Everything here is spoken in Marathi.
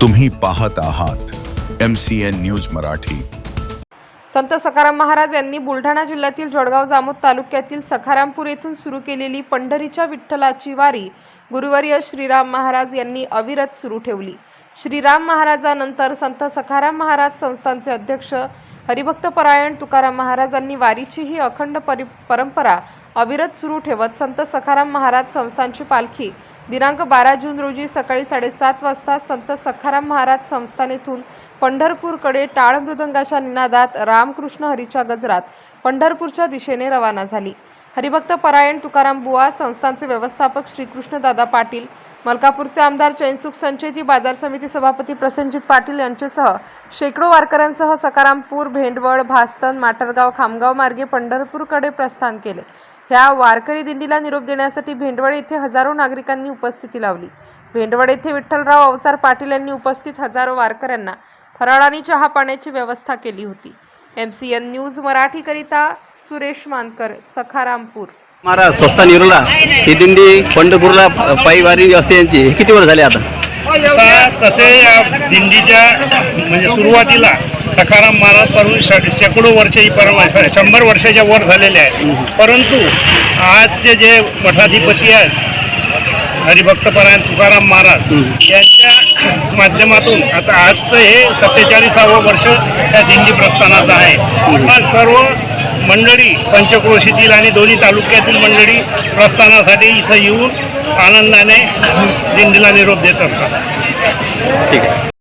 तुम्ही पाहत आहात M C N news Marathi. Sant Sakharam Maharaj यांनी बुलढाणा जिल्ह्यातील जळगाव जामोद तालुक्यातील सखारामपूर येथून सुरू केलेली पंढरीच्या विठ्ठलाची वारी गुरुवर्य श्रीराम महाराज यांनी अविरत सुरू ठेवली. श्रीराम महाराजानंतर संत सखाराम महाराज संस्थांचे अध्यक्ष हरिभक्त परायण तुकाराम महाराजांनी वारीची ही अखंड परंपरा अविरत सुरू ठेवत संत सखाराम महाराज संस्थांची पालखी दिनांक बारा जून रोजी सकाळी साडेसात वाजता संत सखाराम महाराज संस्थानेतून पंढरपूरकडे टाळ मृदंगाच्या निनादात रामकृष्ण हरीच्या गजरात पंढरपूरच्या दिशेने रवाना झाली. हरिभक्त परायण तुकाराम बुवा संस्थानचे व्यवस्थापक श्रीकृष्णदादा पाटील मलकापूरचे आमदार चैनसुख संचेती बाजार समिती सभापती प्रसंजित पाटील यांच्यासह शेकडो वारकऱ्यांसह सकारामपूर भेंडवळ भास्तन माटरगाव खामगाव मार्गे पंढरपूरकडे प्रस्थान केले. ह्या वारकरी दिंडीला निरोप देण्यासाठी भेंडवळ येथे हजारो नागरिकांनी उपस्थिती लावली. भेंडवळ येथे विठ्ठलराव अवसार पाटील यांनी उपस्थित हजारो वारकऱ्यांना फराळ आणि चहा पाण्याची व्यवस्था केली होती. एम सी एन न्यूज मराठीकरिता सुरेश मानकर सखारामपूर. महाराज स्वस्ता निरोला. ही दिंडी पंढरपूरला पायी वारी असते यांची. हे किती वर्ष झाले आता? आता तसे या दिंडीच्या म्हणजे सुरुवातीला सखाराम महाराजपासून श- शेकडो वर्ष ही परंपरा शंभर वर्षाच्या वर झालेले आहे परंतु आजचे जे मठाधिपती आहेत हरिभक्तपरायण तुकाराम महाराज यांच्या माध्यमातून आता आजचं हे सत्तेचाळीसावं वर्ष त्या दिंडी प्रस्थानाचं आहे. पण सर्व मंडळी पंचक्रोशीतील आणि दोन्ही तालुक्यातील मंडळी प्रस्थानासाठी इथं येऊन आनंदाने दिंडीला निरोप देत असतात. ठीक आहे.